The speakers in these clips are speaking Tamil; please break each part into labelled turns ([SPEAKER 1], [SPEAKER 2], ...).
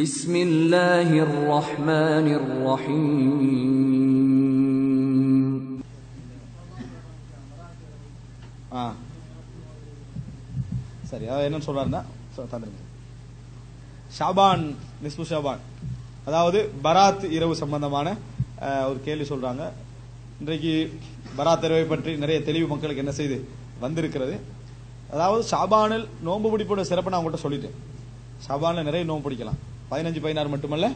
[SPEAKER 1] بسم الله الرحمن الرحيم
[SPEAKER 2] ஆ சரி அவர் என்ன சொல்றாருன்னா சொ- தந்துருங்க ஷாபான் நிஸ்பு ஷாபான் அதாவது பராத் இரவு சம்பந்தமான அஹ், ஒரு கேள்வி சொல்றாங்க இன்றைக்கு பராத் இரவை பற்றி நிறைய தெளிவு மக்களுக்கு என்ன செய்து வந்திருக்கிறது அதாவது ஷாபானில் நோன்பு பிடிப்போட சிறப்பை நான் உங்கள்கிட்ட சொல்லிட்டேன் ஷாபானில் நிறைய நோன்பு பிடிக்கலாம் பதினஞ்சு பதினாறு மட்டுமல்ல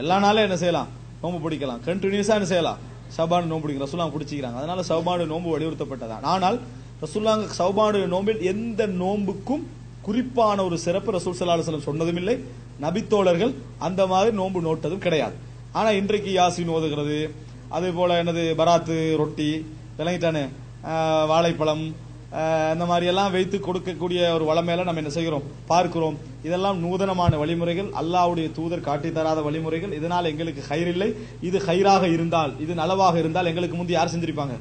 [SPEAKER 2] எல்லா நாளும் என்ன செய்யலாம்? நோன்பு பிடிக்கலாம். கண்டினியூஸா என்ன செய்யலாம்? ஷபான் நோன்பு பிடிக்கும். ரசுல்லா குடிச்சிக்கிறாங்க அதனால சௌபானு நோன்பு வலியுறுத்தப்பட்டதான் ஆனால் ரசுல்லாங்க சௌபானு நோம்பில் எந்த நோன்புக்கும் குறிப்பான ஒரு சிறப்பு ரசூல் சல்லாஹ் சொன்னதும் இல்லை. நபித்தோழர்கள் அந்த மாதிரி நோன்பு நோட்டதும் கிடையாது. ஆனா இன்றைக்கு யாசின் ஓதுகிறது. அதே போல என்னது? பராத்து ரொட்டி விளங்கிட்டானே? வாழைப்பழம் இந்த மாதிரி எல்லாம் வைத்து கொடுக்கக்கூடிய ஒரு வளமையில நம்ம என்ன செய்கிறோம்? பார்க்கிறோம். இதெல்லாம் நூதனமான வழிமுறைகள். அல்லாவுடைய தூதர் காட்டி தராத வழிமுறைகள். இதனால் எங்களுக்கு ஹைர் இல்லை. இது ஹைராக இருந்தால் இது நலவாக இருந்தால் எங்களுக்கு முந்தி யார் செஞ்சிருப்பாங்க?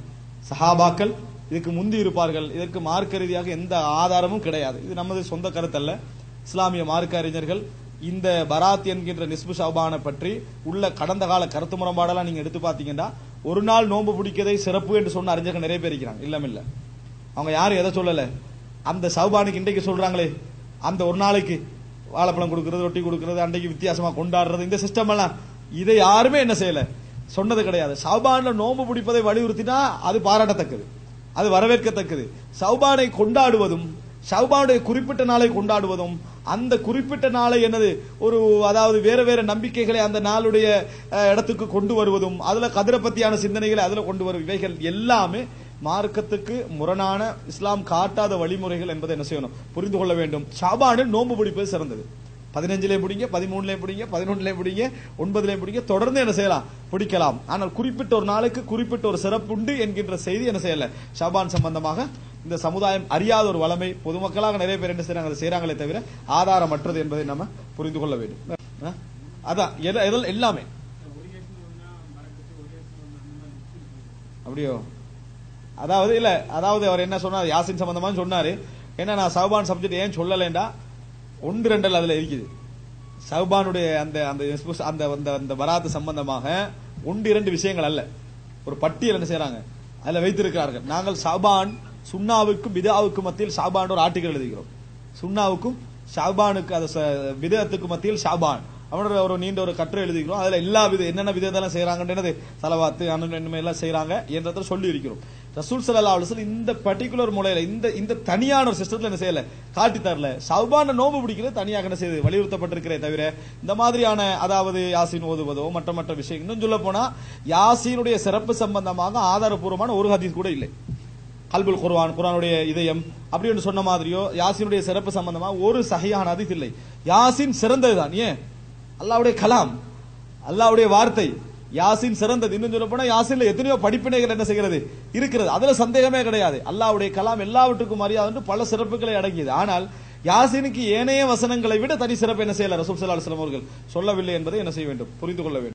[SPEAKER 2] சஹாபாக்கள். இதுக்கு முந்தி இருப்பார்கள். இதற்கு மார்க்க ரீதியாக எந்த ஆதாரமும் கிடையாது. இது நமது சொந்த கருத்தல்ல. இஸ்லாமிய மார்க்க அறிஞர்கள் இந்த பராத் என்கின்ற நிஸ்பு ஷாபானை பற்றி உள்ள கடந்த கால கருத்து முரண்பாடெல்லாம் நீங்க எடுத்து பாத்தீங்கன்னா ஒரு நாள் நோன்பு பிடிக்கதை சிறப்பு என்று சொன்ன அறிஞர்கள் நிறைய பேர் இருக்கிறாங்க. இல்லமில்லை அவங்க யாரும் எதை சொல்லலை? அந்த சௌபானுக்கு இன்றைக்கு சொல்கிறாங்களே அந்த ஒரு நாளைக்கு வாழைப்பழம் கொடுக்கறது ரொட்டி கொடுக்கறது அன்றைக்கு வித்தியாசமாக கொண்டாடுறது இந்த சிஸ்டம் எல்லாம். இதை யாருமே என்ன செய்யலை? சொன்னது கிடையாது. சௌபானில் நோன்பு பிடிப்பதை வலியுறுத்தினா அது பாராட்டத்தக்கது. அது வரவேற்கத்தக்கது. சௌபானை கொண்டாடுவதும் சௌபானுடைய குறிப்பிட்ட நாளை கொண்டாடுவதும் அந்த குறிப்பிட்ட நாளை என்னது? ஒரு அதாவது வேற வேற நம்பிக்கைகளை அந்த நாளுடைய இடத்துக்கு கொண்டு வருவதும் அதில் கதிரை பற்றியான சிந்தனைகளை அதில் கொண்டு வரும் இவைகள் எல்லாமே மார்க்கத்துக்கு முரணான இஸ்லாம் காட்டாத வழிமுறைகள் என்பதை என்ன செய்யணும்? புரிந்து கொள்ள வேண்டும். ஷாபானில் நோன்பு பிடிப்பது சிறந்தது. பதினஞ்சுலேயும் பிடிங்க பதிமூணுலேயும் பிடிங்க பதினொன்றுலேயும் பிடிங்க ஒன்பதுலேயும் பிடிங்க தொடர்ந்து என்ன செய்யலாம்? பிடிக்கலாம். ஆனால் குறிப்பிட்ட ஒரு நாளுக்கு குறிப்பிட்ட ஒரு சிறப்புண்டு என்கின்ற செய்தி என்ன செய்யல? ஷாபான் சம்பந்தமாக இந்த சமுதாயம் அறியாத ஒரு வளமை பொதுமக்களாக நிறைய பேர் என்ன செய்யறாங்க அதை தவிர ஆதாரமற்றது என்பதை நம்ம புரிந்து கொள்ள வேண்டும். அதான். எத- எதல் எல்லாமே. அப்படியோ? அதாவது இல்ல அதாவது அவர் என்ன சொன்னார்? யாசின் சம்பந்தமா சொன்னாரு. என்ன நான் சவுபான் சப்ஜெக்ட் ஏன் சொல்லலைண்டா ஒன்று ரெண்டல் அதுல இருக்குது. சவுபானுடைய அந்த அந்த எஸ்புஸ்- அந்த அந்த அந்த வராத்து சம்பந்தமாக ஒன்று இரண்டு விஷயங்கள் அல்ல. ஒரு பட்டியல் என்ன செய்யறாங்க அதுல வைத்திருக்கிறார்கள். நாங்கள் சபான் சுன்னாவுக்கும் விதாவுக்கும் மத்தியில் சாபான் ஒரு ஆர்டிகல் எழுதுகிறோம். சுன்னாவுக்கும் ஷாபானுக்கு அது ச- மத்தியில் ஷாபான் அவனோட ஒரு நீண்ட ஒரு கட்டுரை எழுதிக்கிறோம் அதுல எல்லா வித என்னென்ன விதத்தெல்லாம் செய்யறாங்கன்றது சலவாத்து அண்ணன் எல்லாம் செய்யறாங்க என்றதை சொல்லி இருக்கிறோம் ரசூல் சல்லா அலுவலம் இந்த பர்டிகுலர் முறையில இந்த இந்த தனியான ஒரு சிஸ்டத்துல என்ன செய்யல? காட்டி தரல. சௌபான நோம்பு பிடிக்கிறது தனியாக என்ன செய்யுது வலியுறுத்தப்பட்டிருக்கிறே தவிர இந்த மாதிரியான அதாவது யாசின் ஓதுவதோ மற்ற மற்ற விஷயம் இன்னும் சொல்ல போனா யாசீனுடைய சிறப்பு சம்பந்தமாக ஆதாரபூர்வமான ஒரு ஹதீஸ் கூட இல்லை. கல்புல் குர்வான் குரானுடைய இதயம் அப்படி ஒன்று சொன்ன மாதிரியோ யாசினுடைய சிறப்பு சம்பந்தமாக ஒரு சகையான ஹதீஸ் இல்லை. யாசின் சிறந்ததுதான் ஏன்? அல்லாவுடைய கலாம் அல்லாவுடைய வார்த்தை யாசின் சிறந்தது. இன்னும் சொல்ல போனா யாசின்ல எத்தனையோ படிப்பினைகள் என்ன செய்கிறது? இருக்கிறது. அதுல சந்தேகமே கிடையாது. அல்லாவுடைய கலாம் எல்லாவற்றுக்கும் மரியாதை பல சிறப்புகளை அடங்கியது. ஆனால் யாசினுக்கு ஏனைய வசனங்களை விட தனி சிறப்பு என்ன செய்யல? ரசூல் ஸல்லல்லாஹு அவர்கள் சொல்லவில்லை என்பதை என்ன செய்ய வேண்டும்? புரிந்து கொள்ள வேண்டும்.